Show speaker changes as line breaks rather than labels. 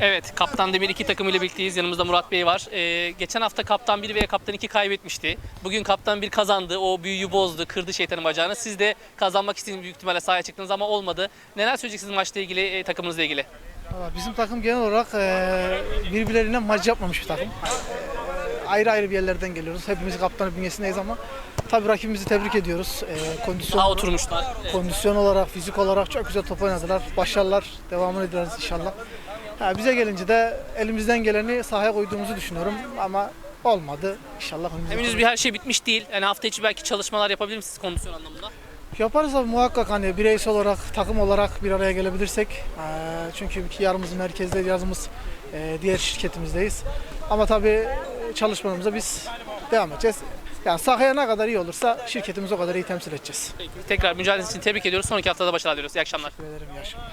Evet, Kaptan Demir iki takımıyla birlikteyiz. Yanımızda Murat Bey var. Ee, geçen hafta Kaptan 1 ve Kaptan 2 kaybetmişti. Bugün Kaptan 1 kazandı. O büyüyü bozdu, kırdı şeytanın bacağını. Siz de kazanmak istediğiniz büyük ihtimalle sahaya çıktınız ama olmadı. Neler söyleyeceksiniz maçla ilgili, e, takımınızla ilgili?
Valla Bizim takım genel olarak e, birbirleriyle maç yapmamış bir takım. E, ayrı ayrı bir yerlerden geliyoruz. Hepimiz kaptanı bünyesindeyiz ama tabii rakibimizi tebrik ediyoruz. E, kondisyon,
Daha oturmuşlar. Evet.
kondisyon olarak, fizik olarak çok güzel top oynadılar. Başarılar devamını ederiz inşallah. Ha, bize gelince de elimizden geleni sahaya koyduğumuzu düşünüyorum ama olmadı. İnşallah önümüzdeki-
Henüz bir her şey bitmiş değil. Yani hafta içi belki çalışmalar yapabilir misiniz kondisyon anlamında?
Yaparız abi muhakkak hani bireysel olarak, takım olarak bir araya gelebilirsek. Ee, çünkü yarımız merkezde, yarımız e, diğer şirketimizdeyiz. Ama tabii çalışmalarımıza biz devam edeceğiz. Yani sahaya ne kadar iyi olursa şirketimizi o kadar iyi temsil edeceğiz.
Peki. Tekrar mücadeleniz için tebrik ediyoruz. Sonraki haftada başarılar diliyoruz. İyi akşamlar.
Teşekkür ederim. İyi akşamlar.